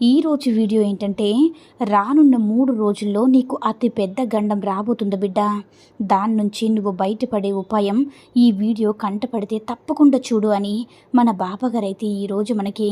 ఈరోజు వీడియో ఏంటంటే రానున్న మూడు రోజుల్లో నీకు అతి పెద్ద గండం రాబోతుంది బిడ్డ. దాని నుంచి నువ్వు బయటపడే ఉపాయం ఈ వీడియో కంటపడితే తప్పకుండా చూడు అని మన బాబాగారు అయితే ఈరోజు మనకి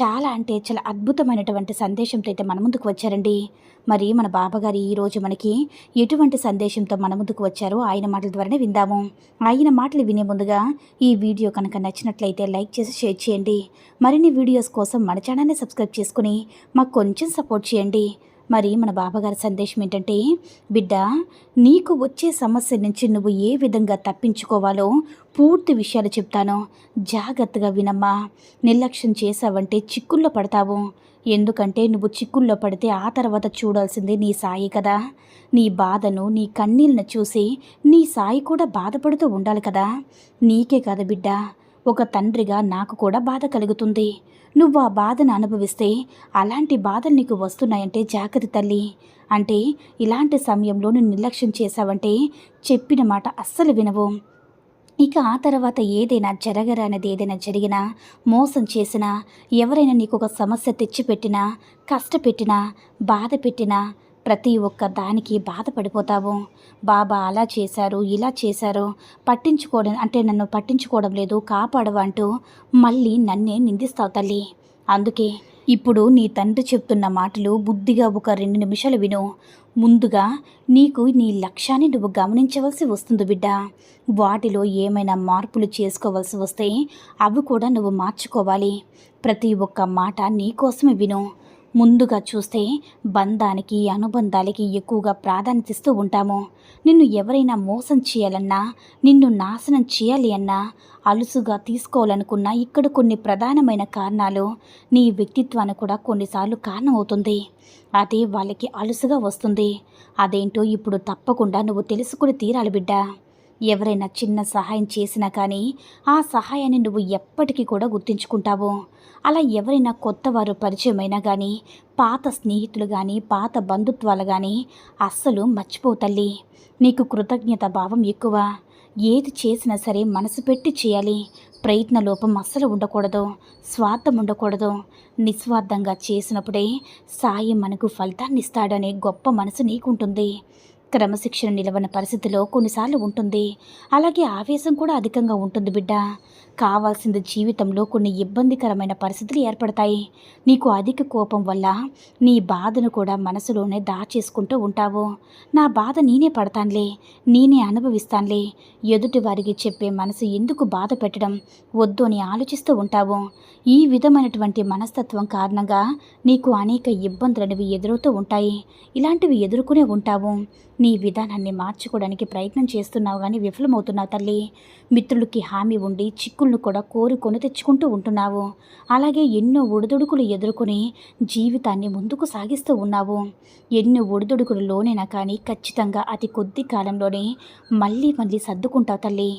చాలా అంటే చాలా అద్భుతమైనటువంటి సందేశంతో అయితే మన ముందుకు వచ్చారండి. మరి మన బాబాగారు ఈరోజు మనకి ఎటువంటి సందేశంతో మన ముందుకు వచ్చారో ఆయన మాటల ద్వారానే విందాము. ఆయన మాటలు వినే ముందుగా ఈ వీడియో కనుక నచ్చినట్లయితే లైక్ చేసి షేర్ చేయండి. మరిన్ని వీడియోస్ కోసం మన ఛానల్ని సబ్స్క్రైబ్ చేసుకుని మాకు కొంచెం సపోర్ట్ చేయండి. మరి మన బాబాగారి సందేశం ఏంటంటే బిడ్డ నీకు వచ్చే సమస్య నుంచి నువ్వు ఏ విధంగా తప్పించుకోవాలో పూర్తి విషయాలు చెప్తాను. జాగ్రత్తగా వినమ్మా. నిర్లక్ష్యం చేసావంటే చిక్కుల్లో పడతావు. ఎందుకంటే నువ్వు చిక్కుల్లో పడితే ఆ తర్వాత చూడాల్సింది నీ సాయి కదా. నీ బాధను నీ కన్నీళ్ళను చూసి నీ సాయి కూడా బాధపడుతూ ఉండాలి కదా. నీకే కదా బిడ్డ. ఒక తండ్రిగా నాకు కూడా బాధ కలుగుతుంది. నువ్వు ఆ బాధను అనుభవిస్తే అలాంటి బాధలు నీకు వస్తున్నాయంటే జాగ్రత్త తల్లి. అంటే ఇలాంటి సమయంలో నువ్వు నిర్లక్ష్యం చేశావంటే చెప్పిన మాట అస్సలు వినవు. ఇక ఆ తర్వాత ఏదైనా జరగరానిది ఏదైనా జరిగినా మోసం చేసినా ఎవరైనా నీకు ఒక సమస్య తెచ్చిపెట్టినా కష్టపెట్టినా బాధ పెట్టినా ప్రతి ఒక్క దానికి బాధపడిపోతావు. బాబా అలా చేశారు ఇలా చేశారు. పట్టించుకోవడం అంటే నన్ను పట్టించుకోవడం లేదు కాపాడవు అంటూ మళ్ళీ నన్నే నిందిస్తావు తల్లి. అందుకే ఇప్పుడు నీ తండ్రి చెప్తున్న మాటలు బుద్ధిగా ఒక రెండు నిమిషాలు విను. ముందుగా నీకు నీ లక్ష్యాన్ని నువ్వు గమనించవలసి వస్తుంది బిడ్డ. వాటిలో ఏమైనా మార్పులు చేసుకోవాల్సి వస్తే అవి కూడా నువ్వు మార్చుకోవాలి. ప్రతి ఒక్క మాట నీకోసమే విను. ముందుగా చూస్తే బంధానికి అనుబంధాలకి ఎక్కువగా ప్రాధాన్యత ఇస్తూ ఉంటాము. నిన్ను ఎవరైనా మోసం చేయాలన్నా నిన్ను నాశనం చేయాలి అన్నా అలుసుగా తీసుకోవాలనుకున్నా ఇక్కడ కొన్ని ప్రధానమైన కారణాలు నీ వ్యక్తిత్వాన్ని కూడా కొన్నిసార్లు కారణం అవుతుంది అదే వాళ్ళకి అలుసుగా వస్తుంది. అదేంటో ఇప్పుడు తప్పకుండా నువ్వు తెలుసుకుని తీరాలి బిడ్డ. ఎవరైనా చిన్న సహాయం చేసినా కానీ ఆ సహాయాన్ని నువ్వు ఎప్పటికీ కూడా గుర్తుంచుకుంటావు. అలా ఎవరైనా కొత్త వారు పరిచయమైనా కానీ పాత స్నేహితులు కానీ పాత బంధుత్వాలు కానీ అస్సలు మర్చిపోతల్లి నీకు కృతజ్ఞత భావం ఎక్కువ. ఏది చేసినా సరే మనసు పెట్టి చేయాలి. ప్రయత్న లోపం అస్సలు ఉండకూడదు. స్వార్థం ఉండకూడదు. నిస్వార్థంగా చేసినప్పుడే సాయి మనకు ఫలితాన్ని ఇస్తాడనే గొప్ప మనసు నీకుంటుంది. క్రమశిక్షణ నిలవని పరిస్థితిలో కొన్నిసార్లు ఉంటుంది. అలాగే ఆవేశం కూడా అధికంగా ఉంటుంది బిడ్డ. కావాల్సింది జీవితంలో కొన్ని ఇబ్బందికరమైన పరిస్థితులు ఏర్పడతాయి. నీకు అధిక కోపం వల్ల నీ బాధను కూడా మనసులోనే దాచేసుకుంటూ ఉంటావు. నా బాధ నేనే పడతానులే నేనే అనుభవిస్తానులే. ఎదుటి వారికి చెప్పే మనసు ఎందుకు బాధ పెట్టడం? వద్దు అని ఆలోచిస్తూ ఉంటావు. ఈ విధమైనటువంటి మనస్తత్వం కారణంగా నీకు అనేక ఇబ్బందులనేవి ఎదురవుతూ ఉంటాయి. ఇలాంటివి ఎదుర్కొనే ఉంటావు. నీ విధానాన్ని మార్చుకోవడానికి ప్రయత్నం చేస్తున్నావు కానీ విఫలమవుతున్నావు తల్లి. మిత్రులకి హామీ ఉండి చిక్కులను కూడా కోరుకొని తెచ్చుకుంటూ ఉంటున్నావు. అలాగే ఎన్నో ఒడిదుడుకులు ఎదుర్కొని జీవితాన్ని ముందుకు సాగిస్తూ ఉన్నావు. ఎన్నో ఒడిదుడుకులలోనైనా కానీ ఖచ్చితంగా అతి కొద్ది కాలంలోనే మళ్ళీ మళ్ళీ సర్దుకుంటావు తల్లి.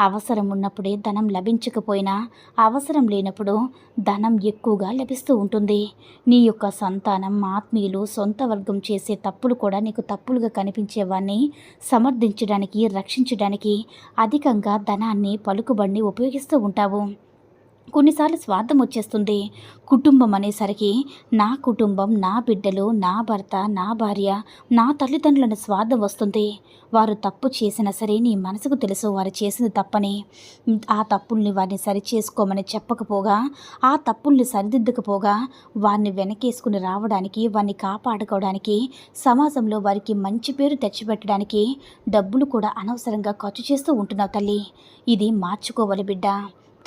అవసరం ఉన్నప్పుడే ధనం లభించకపోయినా అవసరం లేనప్పుడు ధనం ఎక్కువగా లభిస్తూ ఉంటుంది. నీ యొక్క సంతానం ఆత్మీయులు సొంత వర్గం చేసే తప్పులు కూడా నీకు తప్పులుగా కనిపించేవాన్ని సమర్థించడానికి రక్షించడానికి అధికంగా ధనాన్ని పలుకుబడిని ఉపయోగిస్తూ ఉంటావు. కొన్నిసార్లు స్వార్థం వచ్చేస్తుంది. కుటుంబం అనేసరికి నా కుటుంబం నా బిడ్డలు నా భర్త నా భార్య నా తల్లిదండ్రులను స్వార్థం వస్తుంది. వారు తప్పు చేసినా సరే నీ మనసుకు తెలుసు వారు చేసింది తప్పని. ఆ తప్పుల్ని వారిని సరి చేసుకోమని చెప్పకపోగా ఆ తప్పుల్ని సరిదిద్దకపోగా వారిని వెనకేసుకుని రావడానికి వారిని కాపాడుకోవడానికి సమాజంలో వారికి మంచి పేరు తెచ్చిపెట్టడానికి డబ్బులు కూడా అనవసరంగా ఖర్చు చేస్తూ ఉంటున్నావు తల్లి. ఇది మార్చుకోవాలి బిడ్డ.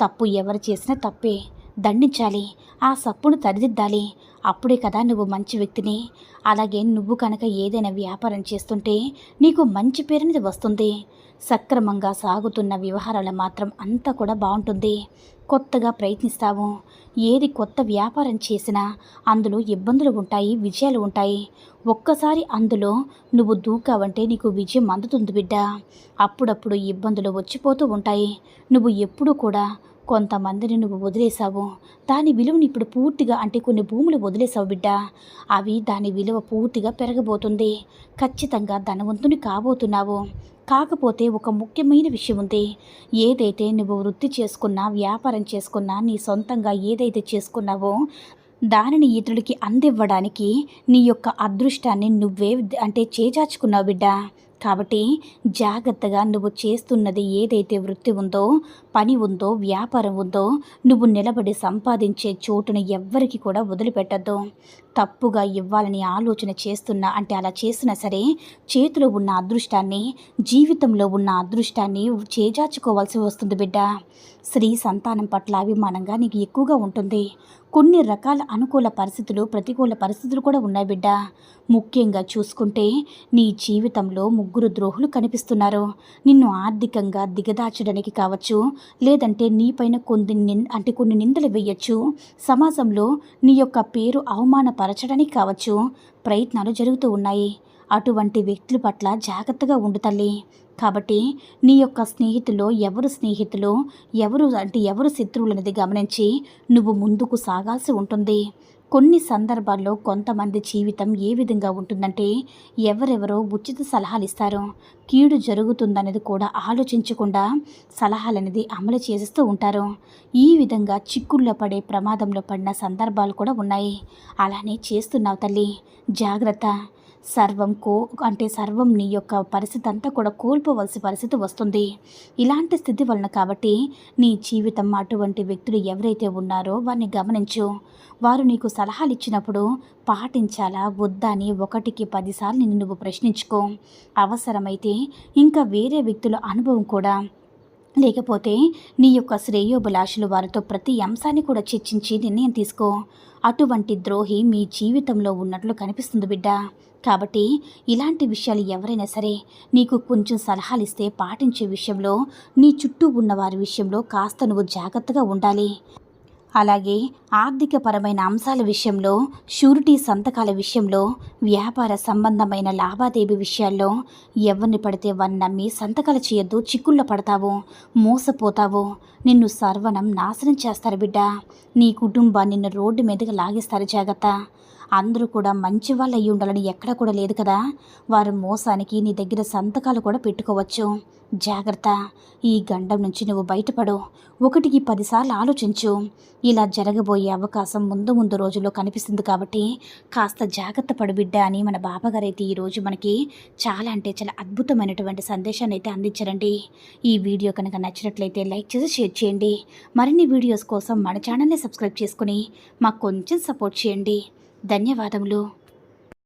తప్పు ఎవరు చేసినా తప్పే. దండించాలి. ఆ సప్పును తరిదిద్దాలి. అప్పుడే కదా నువ్వు మంచి వ్యక్తిని. అలాగే నువ్వు కనుక ఏదైనా వ్యాపారం చేస్తుంటే నీకు మంచి పేరునిది వస్తుంది. సక్రమంగా సాగుతున్న వ్యవహారాలు మాత్రం అంతా కూడా బాగుంటుంది. కొత్తగా ప్రయత్నిస్తావు. ఏది కొత్త వ్యాపారం చేసినా అందులో ఇబ్బందులు ఉంటాయి విజయాలు ఉంటాయి. ఒక్కసారి అందులో నువ్వు దూకావంటే నీకు విజయం అందుతుంది బిడ్డ. అప్పుడప్పుడు ఇబ్బందులు వచ్చిపోతూ ఉంటాయి. నువ్వు ఎప్పుడూ కూడా కొంతమందిని నువ్వు వదిలేసావు దాని విలువని ఇప్పుడు పూర్తిగా అంటే కొన్ని భూములు వదిలేసావు బిడ్డ. అవి దాని విలువ పూర్తిగా పెరగబోతుంది. ఖచ్చితంగా ధనవంతుని కాబోతున్నావు. కాకపోతే ఒక ముఖ్యమైన విషయం ఉంది. ఏదైతే నువ్వు వృత్తి చేసుకున్నా వ్యాపారం చేసుకున్నా నీ సొంతంగా ఏదైతే చేసుకున్నావో దానిని ఇతరులకి అందివ్వడానికి నీ యొక్క అదృష్టాన్ని నువ్వే అంటే చేజార్చుకున్నావు బిడ్డ. కాబట్టి జాగ్రత్తగా నువ్వు చేస్తున్నది ఏదైతే వృత్తి ఉందో పని ఉందో వ్యాపారం ఉందో నువ్వు నిలబడి సంపాదించే చోటును ఎవ్వరికి కూడా వదిలిపెట్టద్దు. తప్పుగా ఇవ్వాలని ఆలోచన చేస్తున్నా అంటే అలా చేసినా సరే చేతిలో ఉన్న అదృష్టాన్ని జీవితంలో ఉన్న అదృష్టాన్ని చేజార్చుకోవాల్సి వస్తుంది బిడ్డ. స్త్రీ సంతానం పట్ల అభిమానంగా నీకు ఎక్కువగా ఉంటుంది. కొన్ని రకాల అనుకూల పరిస్థితులు ప్రతికూల పరిస్థితులు కూడా ఉన్నాయి బిడ్డ. ముఖ్యంగా చూసుకుంటే నీ జీవితంలో ముగ్గురు ద్రోహులు కనిపిస్తున్నారు. నిన్ను ఆర్థికంగా దిగదార్చడానికి కావచ్చు లేదంటే నీపైన కొన్ని నిన్ అంటే కొన్ని నిందలు వేయచ్చు. సమాజంలో నీ యొక్క పేరు మరచడానికి కావచ్చు ప్రయత్నాలు జరుగుతూ ఉన్నాయి. అటువంటి వ్యక్తుల పట్ల జాగ్రత్తగా ఉండు తల్లి. కాబట్టి నీ యొక్క స్నేహితులు ఎవరు స్నేహితులు ఎవరు అంటే ఎవరు శత్రువులు అనేది గమనించి నువ్వు ముందుకు సాగాల్సి ఉంటుంది. కొన్ని సందర్భాల్లో కొంతమంది జీవితం ఏ విధంగా ఉంటుందంటే ఎవరెవరో ఉచిత సలహాలు ఇస్తారు కీడు జరుగుతుందనేది కూడా ఆలోచించకుండా సలహాలు అనేది అమలు చేస్తూ ఉంటారు. ఈ విధంగా చిక్కుల్లో పడే ప్రమాదంలో పడిన సందర్భాలు కూడా ఉన్నాయి. అలానే చేస్తున్నావు తల్లి. జాగ్రత్త. సర్వం కో అంటే సర్వం నీ యొక్క పరిస్థితి అంతా కూడా కోల్పోవలసిన పరిస్థితి వస్తుంది. ఇలాంటి స్థితి వలన కాబట్టి నీ జీవితం అటువంటి వ్యక్తులు ఎవరైతే ఉన్నారో వారిని గమనించు. వారు నీకు సలహాలు ఇచ్చినప్పుడు పాటించాలా? వద్దా అని ఒకటికి పదిసార్లు నిన్ను నువ్వు ప్రశ్నించుకో. అవసరమైతే ఇంకా వేరే వ్యక్తుల అనుభవం కూడా లేకపోతే నీ యొక్క శ్రేయోభిలాషులు వారితో ప్రతి అంశాన్ని కూడా చర్చించి నిర్ణయం తీసుకో. అటువంటి ద్రోహి మీ జీవితంలో ఉన్నట్లు కనిపిస్తుంది బిడ్డ. కాబట్టి ఇలాంటి విషయాలు ఎవరైనా సరే నీకు కొంచెం సలహాలు ఇస్తే పాటించే విషయంలో నీ చుట్టూ ఉన్న వారి విషయంలో కాస్త నువ్వు జాగ్రత్తగా ఉండాలి. అలాగే ఆర్థికపరమైన అంశాల విషయంలో షూరిటీ సంతకాల విషయంలో వ్యాపార సంబంధమైన లావాదేవీ విషయాల్లో ఎవరిని పడితే వారిని నమ్మి సంతకాలు చేయొద్దు చిక్కుల్లో పడతావు మోసపోతావు. నిన్ను సర్వనం నాశనం చేస్తారు బిడ్డ. నీ కుటుంబాన్ని నిన్ను రోడ్డు మీదకి లాగేస్తారు జాగ్రత్త. అందరూ కూడా మంచి వాళ్ళు అయ్యి ఉండాలని ఎక్కడ కూడా లేదు కదా. వారు మోసానికి నీ దగ్గర సంతకాలు కూడా పెట్టుకోవచ్చు. జాగ్రత్త. ఈ గండం నుంచి నువ్వు బయటపడు. ఒకటికి పదిసార్లు ఆలోచించు. ఇలా జరగబోయే అవకాశం ముందు ముందు రోజుల్లో కనిపిస్తుంది కాబట్టి కాస్త జాగ్రత్త పడు బిడ్డ అని మన బాబాగారు అయితే ఈరోజు మనకి చాలా అంటే చాలా అద్భుతమైనటువంటి సందేశాన్ని అయితే అందించారండి. ఈ వీడియో కనుక నచ్చినట్లయితే లైక్ చేసి షేర్ చేయండి. మరిన్ని వీడియోస్ కోసం మన ఛానల్ని సబ్స్క్రైబ్ చేసుకుని మాకు కొంచెం సపోర్ట్ చేయండి. ధన్యవాదములు.